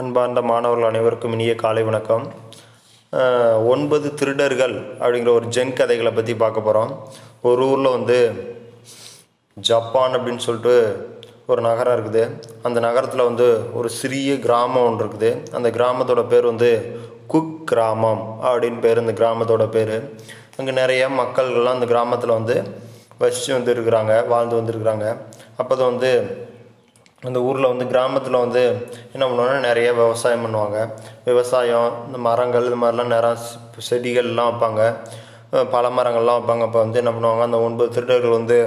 அன்பார்ந்த மாணவர்கள் அனைவருக்கும் இனிய காலை வணக்கம். ஒன்பது திருடர்கள் அப்படிங்கிற ஒரு ஜென் கதைகளை பற்றி பார்க்க போகிறோம் ஒரு ஊரில் வந்து ஜப்பான் அப்படின்னு சொல்லிட்டு ஒரு நகரம் இருக்குது. அந்த நகரத்தில் வந்து ஒரு சிறிய கிராமம் ஒன்று இருக்குது. அந்த கிராமத்தோட பேர் வந்து குக் கிராமம் அப்படின்னு பேர் இந்த கிராமத்தோட பேர். அங்கே நிறைய மக்கள்கள்லாம் அந்த கிராமத்தில் வந்து வசித்து வந்துருக்குறாங்க வாழ்ந்து வந்திருக்கிறாங்க. அப்போ தான் வந்து அந்த ஊரில் வந்து கிராமத்தில் வந்து என்ன பண்ணுவாங்கன்னா நிறைய விவசாயம் பண்ணுவாங்க. விவசாயம் இந்த மரங்கள் இது மாதிரிலாம் நிறையா செடிகள்லாம் வைப்பாங்க. பல மரங்கள்லாம் வைப்பாங்க. அப்போ வந்து என்ன பண்ணுவாங்க அந்த ஒன்பது திருடர்கள் வந்து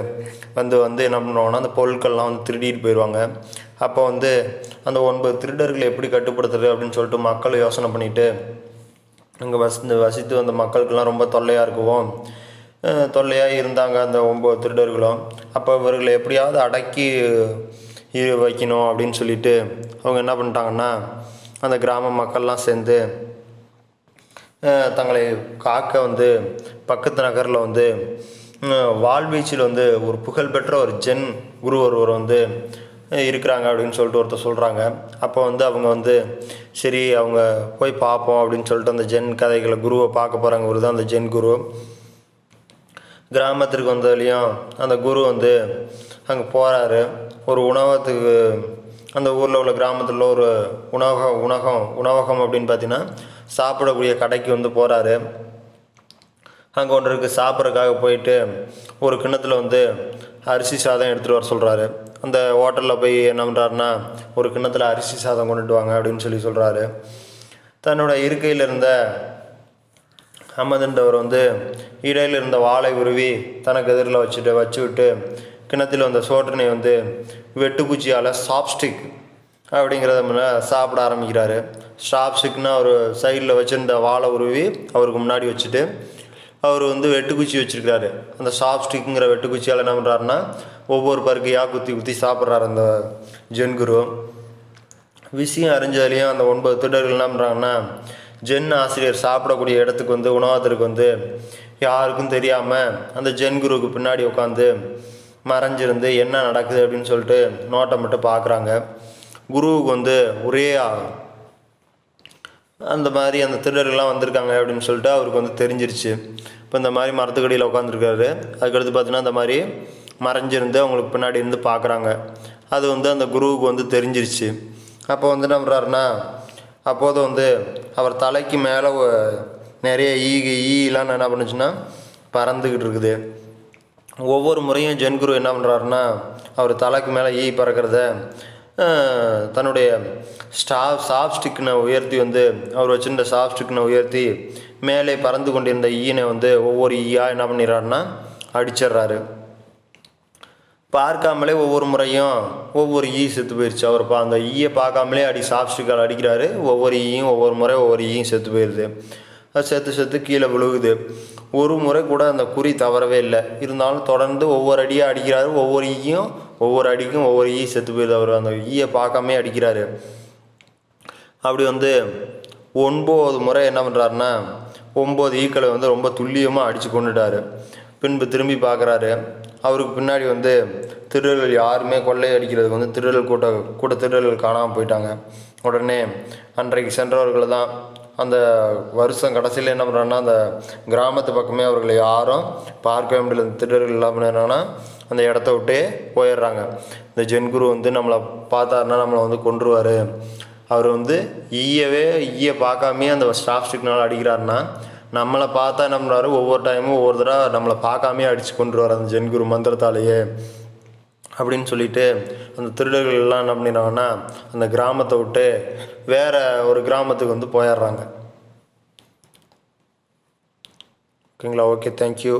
வந்து வந்து என்ன பண்ணுவாங்கன்னா அந்த பொருட்கள்லாம் வந்து திருடிட்டு போயிடுவாங்க. அப்போ வந்து அந்த ஒன்பது திருடர்களை எப்படி கட்டுப்படுத்துறது அப்படின்னு சொல்லிட்டு மக்கள் யோசனை பண்ணிட்டு அங்கே வசி வசித்து வந்த மக்களுக்கெல்லாம் ரொம்ப தொல்லையாக இருக்குவோம். தொல்லையாக இருந்தாங்க அந்த ஒம்பது திருடர்களும். அப்போ இவர்களை எப்படியாவது அடக்கி வைக்கணும் அப்படின்னு சொல்லிட்டு அவங்க என்ன பண்ணிட்டாங்கன்னா அந்த கிராம மக்கள்லாம் சேர்ந்து தங்களை காக்க வந்து பக்கத்து நகரில் வந்து அஹ், வால்வீச்சில் வந்து ஒரு புகழ்பெற்ற ஒரு ஜென் குரு ஒருவர் வந்து இருக்கிறாங்க அப்படின்னு சொல்லிட்டு ஒருத்தர் சொல்கிறாங்க அப்போ வந்து அவங்க வந்து சரி அவங்க போய் பார்ப்போம் அப்படின்னு சொல்லிட்டு அந்த ஜென் கதைகளை குருவை பார்க்க போகிறாங்க ஒரு தான் அந்த ஜென் குரு. கிராமத்திற்கு வந்ததுலேயும் அந்த குரு வந்து அங்கே போகிறாரு ஒரு உணவகத்துக்கு அந்த ஊரில் உள்ள கிராமத்தில் ஒரு உணவக உணவகம் உணவகம் அப்படின்னு பார்த்தீங்கன்னா சாப்பிடக்கூடிய கடைக்கு வந்து போகிறாரு அங்கே ஒன்று இருக்குது சாப்பிட்றதுக்காக போயிட்டு ஒரு கிண்ணத்தில் வந்து அரிசி சாதம் எடுத்துகிட்டு வர சொல்கிறாரு அந்த ஹோட்டலில் போய் என்ன பண்ணுறாருன்னா ஒரு கிண்ணத்தில் அரிசி சாதம் கொண்டுட்டு வாங்க அப்படின்னு சொல்லி சொல்கிறாரு தன்னோட இருக்கையில் இருந்த அமதுன்றவர் வந்து இடையில் இருந்த வாழை உருவி தனக்கு எதிரில் வச்சுட்டு வச்சு விட்டு கிணத்தில் வந்த சோற்றனை வந்து வெட்டுக்குச்சியால் சாப்ஸ்டிக் அப்படிங்கிறத முன்ன சாப்பிட ஆரம்பிக்கிறாரு. சாப்ஸ்டிக்னா ஒரு சைடில் வச்சுருந்த வாழை உருவி அவருக்கு முன்னாடி வச்சுட்டு அவர் வந்து வெட்டுக்குச்சி வச்சுருக்கிறாரு. அந்த சாப்ஸ்டிக்குங்கிற வெட்டுக்குச்சியால் என்ன பண்ணுறாருன்னா ஒவ்வொரு பருக்கையாக குத்தி குத்தி சாப்பிட்றாரு அந்த ஜென்குரு விஷயம் அறிஞ்சதுலேயும் அந்த ஒன்பது திருடர்கள் என்ன பண்ணுறாங்கன்னா ஜென் ஆசிரியர் சாப்பிடக்கூடிய இடத்துக்கு வந்து உணவகத்திற்கு வந்து யாருக்கும் தெரியாமல் அந்த ஜென் குருவுக்கு பின்னாடி உட்காந்து மறைஞ்சிருந்து என்ன நடக்குது அப்படின்னு சொல்லிட்டு நோட்டை மட்டும் பார்க்குறாங்க. குருவுக்கு வந்து ஒரே அந்த மாதிரி அந்த திருடர்கள்லாம் வந்திருக்காங்க அப்படின்னு சொல்லிட்டு அவருக்கு வந்து தெரிஞ்சிருச்சு. இப்போ இந்த மாதிரி மரத்துக்கடியில் உட்காந்துருக்காரு அதுக்கடுத்து பார்த்தீங்கன்னா இந்த மாதிரி மறைஞ்சிருந்து அவங்களுக்கு பின்னாடி இருந்து பார்க்குறாங்க. அது வந்து அந்த குருவுக்கு வந்து தெரிஞ்சிருச்சு. அப்போ வந்து என்ன பண்ணுறாருன்னா அப்போது வந்து அவர் தலைக்கு மேலே நிறைய ஈகு ஈலாம் என்ன பண்ணுச்சுன்னா பறந்துக்கிட்டு இருக்குது. ஒவ்வொரு முறையும் ஜென்குரு என்ன பண்ணுறாருன்னா அவர் தலைக்கு மேலே ஈ பறக்கிறத தன்னுடைய ஸ்டாப் சாப் ஸ்டிக்னை உயர்த்தி வந்து அவர் வச்சிருந்த சாப் ஸ்டிக்னை உயர்த்தி மேலே பறந்து கொண்டிருந்த ஈனை வந்து ஒவ்வொரு ஈயாக என்ன பண்ணிடுறாருன்னா அடிச்சிடுறாரு. பார்க்காமலே ஒவ்வொரு முறையும் ஒவ்வொரு ஈ செத்து போயிடுச்சு அவர் பா அந்த ஈயை பார்க்காமலே அடி சாப்ஸ்டிக்கால் அடிக்கிறாரு. ஒவ்வொரு ஈயும் ஒவ்வொரு முறை ஒவ்வொரு ஈயும் செத்து போயிடுது அது செத்து செத்து கீழே விழுகுது. ஒரு முறை கூட அந்த குறி தவறவே இல்லை. இருந்தாலும் தொடர்ந்து ஒவ்வொரு அடியாக அடிக்கிறாரு. ஒவ்வொரு ஈயும் ஒவ்வொரு அடிக்கும் ஒவ்வொரு ஈ செத்து போயிடுது அவர் அந்த ஈயை பார்க்காமே அடிக்கிறாரு. அப்படி வந்து ஒன்பது முறை என்ன பண்ணுறாருன்னா ஒம்பது ஈக்களை வந்து ரொம்ப துல்லியமாக அடித்து கொண்டுட்டாரு. பின்பு திரும்பி பார்க்குறாரு. அவருக்கு பின்னாடி வந்து திருடர்கள் யாருமே கொள்ளை அடிக்கிறதுக்கு வந்து திருடர்கள் கூட்ட கூட்ட திருடர்கள் காணாமல் போயிட்டாங்க. உடனே அன்றைக்கு சென்றவர்கள் தான் அந்த வருஷம் கடைசியில் என்ன பண்ணுறாங்கன்னா அந்த கிராமத்து பக்கமே அவர்களை யாரும் பார்க்கவே முடியல. திருடர்கள் எல்லாம் பண்ணாங்கன்னா அந்த இடத்த விட்டே போயிடுறாங்க. இந்த ஜென்குரு வந்து நம்மளை பார்த்தாருன்னா நம்மளை வந்து கொன்றுவார். அவர் வந்து ஈயவே ஈய பார்க்காமே அந்த ஸ்டாஃப் ஸ்டிக்னால் அடிக்கிறாருன்னா நம்மளை பார்த்தா என்ன பண்ணுறாரு ஒவ்வொரு டைமும் ஒவ்வொரு தடவை நம்மளை பார்க்காமே அடித்து வர அந்த ஜென்குரு மந்திரத்தாலேயே. அப்படின்னு சொல்லிட்டு அந்த திருடர்கள் எல்லாம் என்ன பண்ணிடுறாங்கன்னா அந்த கிராமத்தை விட்டு வேற ஒரு கிராமத்துக்கு வந்து போயிடுறாங்க. ஓகேங்களா? Okay thank you